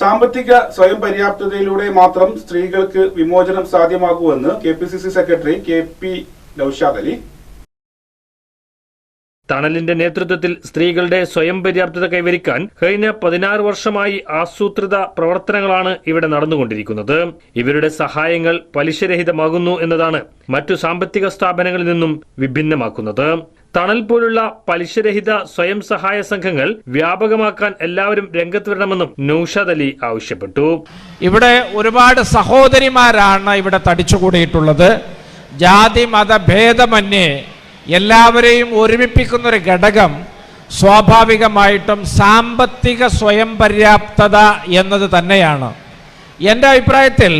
സാമ്പത്തിക സ്വയം പര്യാപ്തതയിലൂടെ മാത്രം സ്ത്രീകൾക്ക് വിമോചനം സാധ്യമാകുമെന്ന് K P C C secretary K P Naushad Ali. തണലിന്റെ നേതൃത്വത്തിൽ സ്ത്രീകളുടെ സ്വയം പര്യാപ്തത കൈവരിക്കാൻ കഴിഞ്ഞ പതിനാറ് വർഷമായി ആസൂത്രിത പ്രവർത്തനങ്ങളാണ് ഇവിടെ നടന്നുകൊണ്ടിരിക്കുന്നത്. ഇവരുടെ സഹായങ്ങൾ പലിശരഹിതമാകുന്നു എന്നതാണ് മറ്റു സാമ്പത്തിക സ്ഥാപനങ്ങളിൽ നിന്നും വിഭിന്നമാക്കുന്നത്. തണൽ പോലുള്ള പലിശരഹിത സ്വയം സഹായ സംഘങ്ങൾ വ്യാപകമാക്കാൻ എല്ലാവരും രംഗത്ത് വരണമെന്നും നൌഷാദ് അലി ആവശ്യപ്പെട്ടു. ഇവിടെ ഒരുപാട് സഹോദരിമാരാണ് ഇവിടെ തടിച്ചുകൂടിയിട്ടുള്ളത്. ജാതി മത ഭേദമന്യേ എല്ലാവരെയും ഒരുമിപ്പിക്കുന്ന ഒരു ഘടകം സ്വാഭാവികമായിട്ടും സാമ്പത്തിക സ്വയം പര്യാപ്തത എന്നത് തന്നെയാണ്. എന്റെ അഭിപ്രായത്തിൽ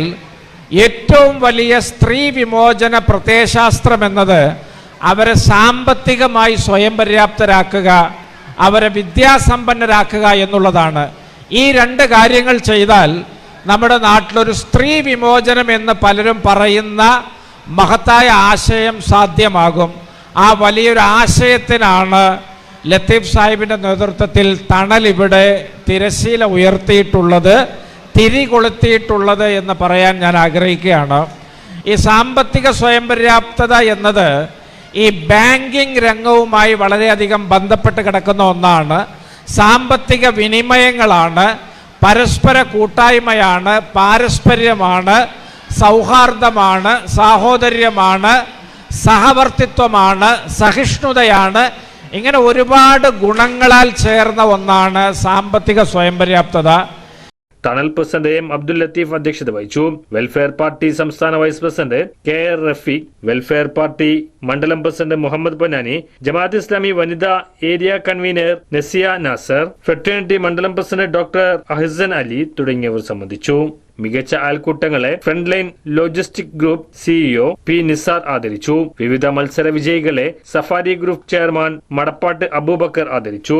ഏറ്റവും വലിയ സ്ത്രീ വിമോചന പ്രത്യയശാസ്ത്രം എന്നത് അവരെ സാമ്പത്തികമായി സ്വയം പര്യാപ്തരാക്കുക അവരെ വിദ്യാസമ്പന്നരാക്കുക എന്നുള്ളതാണ്. ഈ രണ്ട് കാര്യങ്ങൾ ചെയ്താൽ നമ്മുടെ നാട്ടിലൊരു സ്ത്രീ വിമോചനം എന്ന് പലരും പറയുന്ന മഹത്തായ ആശയം സാധ്യമാകും. ആ വലിയൊരു ആശയത്തിനാണ് ലത്തീഫ് സാഹിബിന്റെ നേതൃത്വത്തിൽ തണൽ ഇവിടെ തിരശീല ഉയർത്തിയിട്ടുള്ളത് തിരി കൊളുത്തിയിട്ടുള്ളത് എന്ന് പറയാൻ ഞാൻ ആഗ്രഹിക്കുകയാണ്. ഈ സാമ്പത്തിക സ്വയം പര്യാപ്തത എന്നത് ഈ ബാങ്കിംഗ് രംഗവുമായി വളരെയധികം ബന്ധപ്പെട്ട് കിടക്കുന്ന ഒന്നാണ്. സാമ്പത്തിക വിനിമയങ്ങളാണ്. പരസ്പര കൂട്ടായ്മയാണ്. പാരസ്പര്യമാണ്. സൗഹാർദ്ദമാണ്. സാഹോദര്യമാണ്. സഹവർത്തിത്വമാണ്. സഹിഷ്ണുതയാണ്. ഇങ്ങനെ ഒരുപാട് ഗുണങ്ങളാൽ ചേർന്ന ഒന്നാണ് സാമ്പത്തിക സ്വയം പര്യാപ്തത തണൽ പ്രസിഡന്റ് എം അബ്ദുൽ ലത്തീഫ് അധ്യക്ഷത വഹിച്ചു. വെൽഫെയർ പാർട്ടി സംസ്ഥാന vice president K R Rafeeq welfare party മണ്ഡലം പ്രസിഡന്റ് മുഹമ്മദ് പൊന്നാനി ജമാഅത്ത് ഇസ്ലാമി വനിതാ area convener Naziya Nasar fraternity മണ്ഡലം പ്രസിഡന്റ് ഡോക്ടർ അഹിസൻ അലി തുടങ്ങിയവർ സംബന്ധിച്ചു. മികച്ച അയൽക്കൂട്ടങ്ങളെ front line logistic group CEO P Nizar ആദരിച്ചു. വിവിധ മത്സര വിജയികളെ Safari group chairman Madappattu Abubakar ആദരിച്ചു.